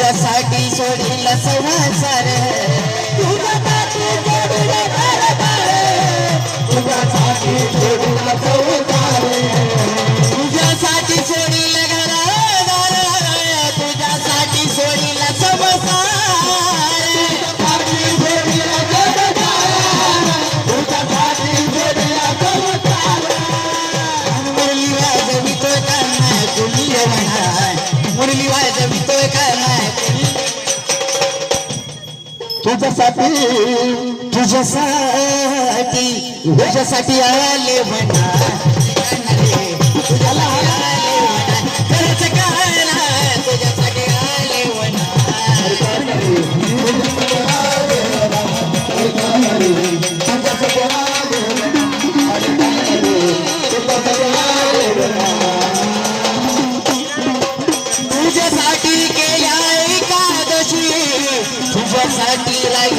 तुझ्यासाठी सोडील संसार म्हणून वाय जमतोय काय माहिती? तुझ्यासाठी तुझ्यासाठी तुझ्यासाठी आले म्हणा. तुझ्यासाठी केल्या एकादशी तुझ्यासाठी राय